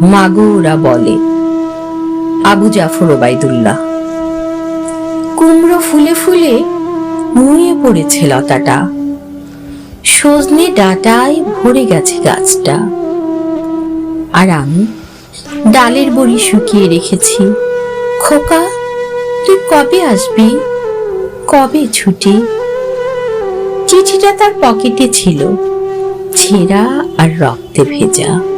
মাগো ওরা বলে। আবু জাফর ওবায়দুল্লাহ। কুমড়ো ফুলে ফুলে নুয়ে পড়েছে লতাটা। সজনে ডাটায় ভরে গেছে গাছটা। আর আমি ডালের বড়ি শুকিয়ে রেখেছি। খোকা, তুই কবে আসবি? কবে ছুটি? চিঠিটা তার পকেটে ছিল। ছেঁড়া আর রক্তে ভেজা।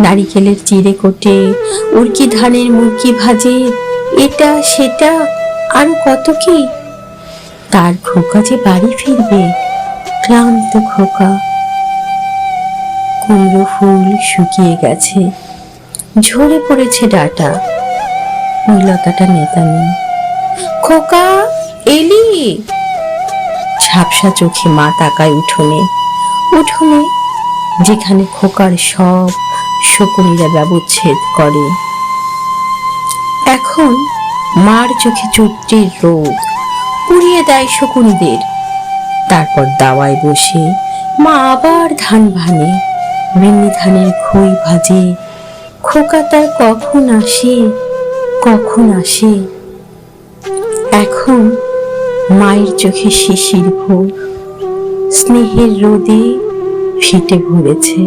নারিকেলের চিড়ে কোটে উড়কি ধানের মুরকি ভাজে, এটা সেটা, আর কত কি? তার খোকা যে বাড়ি ফিরবে, ক্লান্ত খোকা। কুমড়ো ফুল শুকিয়ে গেছে, ঝরে পড়েছে ডাটা। লতাটা নেতানো। খোকা, এলি? ঝাপসা চোখে মা তাকায় উঠোনে উঠোনে যেখানে খোকার সব শকুনিরা ব্যবচ্ছেদ করে। এখন মার চোখে চৈত্রের রোগ পুড়িয়ে দেয় শকুনিদের। তারপর দাওয়ায় বসে মা আবার ধান ভানে মিনি ধানের খই ভাজে, খোকা তার কখন আসে কখন আসে। এখন মায়ের চোখে শিশির ভোর স্নেহের রোদে ফিটে ভরেছে